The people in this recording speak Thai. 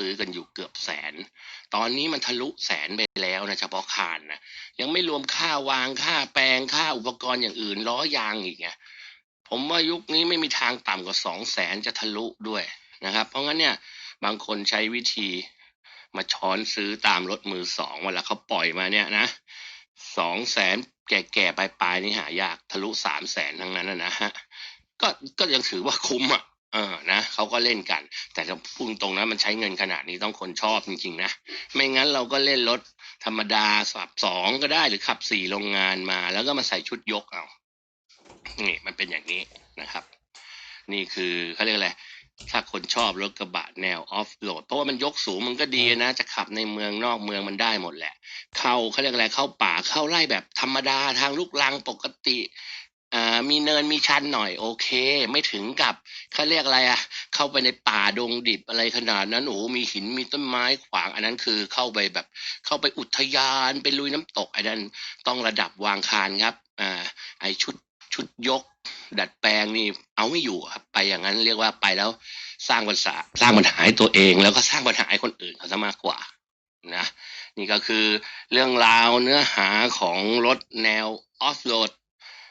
ซื้อกันอยู่เกือบแสน ตอนนี้มันทะลุแสนไปแล้วนะเฉพาะคานนะยังไม่รวมค่าวางค่าแปลงค่าอุปกรณ์อย่างอื่นล้อยางอีกไงผมว่ายุคนี้ไม่มีทางต่ำกว่าสองแสนจะทะลุด้วยนะครับ เพราะงั้นเนี่ยบางคนใช้วิธีมาช้อนซื้อตามรถมือสองเวลาเขาปล่อยมาเนี่ยนะสองแสนแก่ๆปลายๆนี่หายากทะลุสามแสนทั้งนั้นนะนะฮะก็ก็ยังถือว่าคุ้มอะ เออนะเขาก็เล่นกัน แต่จะพูดตรงนะมันใช้เงินขนาดนี้ต้องคนชอบจริงๆนะไม่งั้นเราก็เล่นรถธรรมดาสับสองก็ได้หรือขับสี่โรงงานมา แล้วก็มาใส่ชุดยกเอานี่มันเป็นอย่างนี้นะครับ นี่คือเขาเรียกอะไรถ้าคนชอบรถกระบะแนวออฟโหลดเพราะว่ามันยกสูงมันก็ดีนะ จะขับในเมืองนอกเมืองมันได้หมดแหละ เข้าเขาเรียกอะไรเข้าป่าเข้าไร่แบบธรรมดาทางลูกลังปกติ อ่ามีเนินมีชันหน่อยโอเค ไม่ถึงกับเขาเรียกอะไรอะเข้าไปในป่าดงดิบอะไรขนาดนั้นโอ้โหมีหินมีต้นไม้ขวาง อันนั้นคือเข้าไปแบบ เข้าไปอุทยานไปลุยน้ำตกอันนั้นต้องระดับวางคานครับอ่าไอชุดชุดยก ดัดแปลงนี่เอาไม่อยู่ครับไปอย่างนั้นเรียกว่าไปแล้วสร้างปัญหาสร้างปัญหาให้ตัวเอง แล้วก็สร้างปัญหาให้คนอื่นเขาซะมากกว่านะนี่ก็คือเรื่องราวเนื้อหาของรถแนวออฟโรด